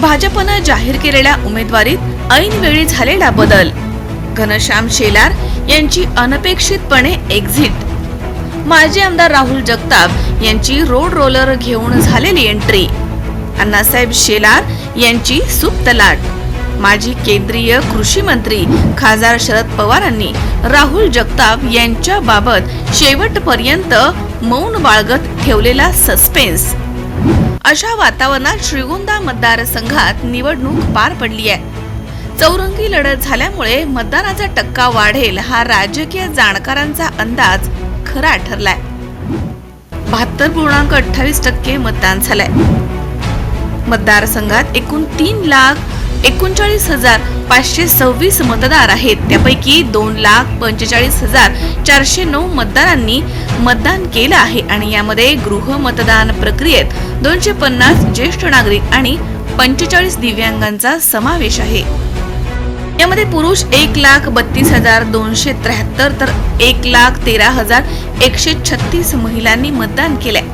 भाजपनं जाहीर केलेल्या उमेदवारीत ऐनवेळी झालेला बदल. घनश्याम शेलार यांची अनपेक्षितपणे एक्झिट माजी आमदार राहुल जगताप यांची रोड रोलर घेऊन झालेली एंट्री अण्णासाहेब शेलार यांची सुप्त लाट. माजी केंद्रीय कृषी मंत्री खासदार शरद पवारांनी राहुल जगताप यांच्या बाबत शेवटपर्यंत मौन बाळगत ठेवलेला सस्पेन्स अशा वातावरणात श्रीगोंदा मतदारसंघात निवडणूक पार पडली आहे. चौरंगी लढत झाल्यामुळे मतदानाचा टक्का वाढेल हा राजकीय जाणकारांचा अंदाज खरा ठरलाय. बहात्तर पूर्णांक अठ्ठावीस टक्के मतदान झालंय. मतदारसंघात एकूण तीन लाख एकोणचाळीस हजार पाचशे सव्वीस मतदार आहेत. त्यापैकी दोन लाख पंचेचाळीस हजार चारशे नऊ मतदारांनी मतदान केलं आहे आणि यामध्ये गृह मतदान प्रक्रियेत दोनशे पन्नास ज्येष्ठ नागरिक आणि पंचेचाळीस दिव्यांगांचा समावेश आहे. यामध्ये पुरुष एक लाख बत्तीस हजार दोनशे त्र्याहत्तर तर एक लाख तेरा हजार एकशे छत्तीस महिलांनी मतदान केलंय.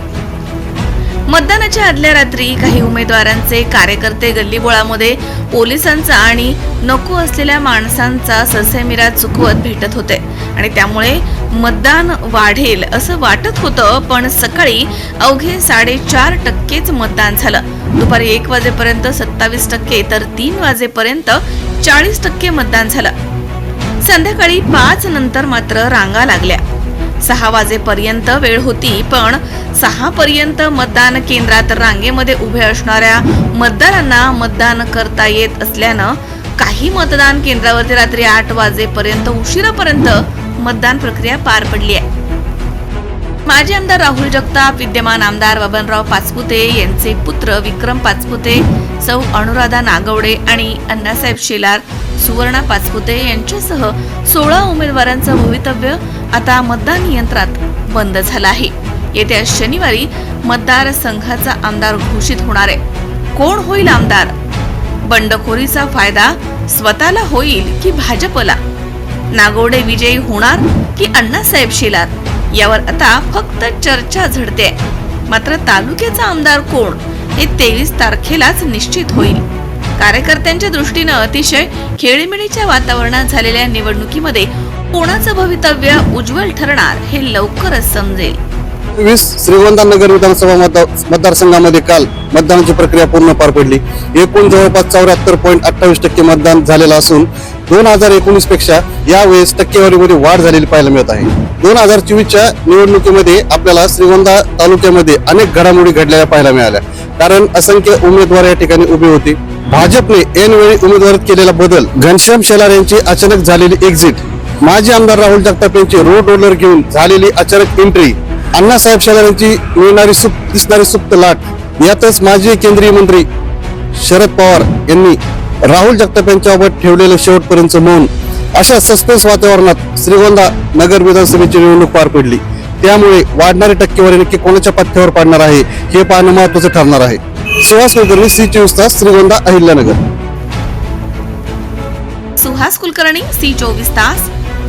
मतदानाच्या आदल्या रात्री काही उमेदवारांचे कार्यकर्ते गल्लीबोळामध्ये पोलिसांचा आणि नको असलेल्या माणसांचा ससेमिरा चुकवत भेटत होते. आणि त्यामुळे मतदान वाढेल असं वाटत होतं पण सकाळी अवघे साडेचार टक्केच मतदान झालं. दुपारी एक वाजेपर्यंत सत्तावीस टक्के तर तीन वाजेपर्यंत चाळीस टक्के मतदान झालं. संध्याकाळी पाच नंतर मात्र रांगा लागल्या. सहा वाजेपर्यंत वेळ होती पण सहा पर्यंत मतदान केंद्रात रांगेमध्ये उभे असणाऱ्या मतदारांना मतदान करता येत असल्यानं काही मतदान केंद्रावरती रात्री आठ वाजेपर्यंत उशिरापर्यंत मतदान प्रक्रिया पार पडली आहे. माजी आमदार राहुल जगताप विद्यमान आमदार बबनराव पाचपुते यांचे पुत्र विक्रम पाचपुते सौ अनुराधा नागवडे आणि अण्णासाहेब शेलार सुवर्णा पाचपुते यांच्यासह सोळा उमेदवारांचं भवितव्य आता मतदान यंत्रात बंद झालं आहे. येत्या शनिवारी मतदारसंघाचा आमदार घोषित होणार आहे. कोण होईल आमदार? बंडखोरीचा फायदा स्वतःला होईल की भाजपला? नागोडे विजयी होणार की अण्णासाहेब शेलार? यावर आता फक्त चर्चा झडते. मात्र तालुक्याचा आमदार कोण हे तेवीस तारखेलाच निश्चित होईल. कार्यकर्त्यांच्या दृष्टीनं अतिशय खेळीमेळीच्या वातावरणात झालेल्या निवडणुकीमध्ये कोणाचं भवितव्य उज्ज्वल ठरणार हे लवकरच समजेल. वीस श्रीगोंदा नगर विधानसभा मतदार मतदारसंघामध्ये काल मतदानाची प्रक्रिया पूर्ण पार पडली. एकूण जवळपास चौऱ्याहत्तर पॉईंट अठ्ठावीस टक्के मतदान झालेलं असून दोन हजार एकोणीसपेक्षा यावेळेस टक्केवारीमध्ये वाढ झालेली पाहायला मिळत आहे. दोन हजार चोवीसच्या निवडणुकीमध्ये आपल्याला श्रीगोंदा तालुक्यामध्ये अनेक घडामोडी घडलेल्या पाहायला मिळाल्या. कारण असंख्य उमेदवार या ठिकाणी उभे होते. भाजपने ऐनवेळी उमेदवारात केलेला बदल घनश्याम शेलार यांची अचानक झालेली एक्झिट माजी आमदार राहुल जगताप यांची रोड रोलर घेऊन झालेली अचानक एंट्री अण्णासाहेब शेलार यांची मिळणारी सुप्त दिसणारी सुप्त लाट यातच माजी केंद्रीय मंत्री शरद पवार यांनी राहुल जगताप यांच्याबाबत ठेवलेलं शेवटपर्यंत मौन अशा सस्पेन्स वातावरणात श्रीगोंदा नगर विधानसभेची निवडणूक पार पडली. त्यामुळे वाढणारी टक्केवारी नक्की कोणाच्या पथ्यावर पाडणार आहे हे पाहणं महत्वाचं ठरणार आहे. सुहास कुलकर्णी सी चोवीस तास श्रीगोंदा अहिल्यानगर. सुहास कुलकर्णी सी चोवीस तास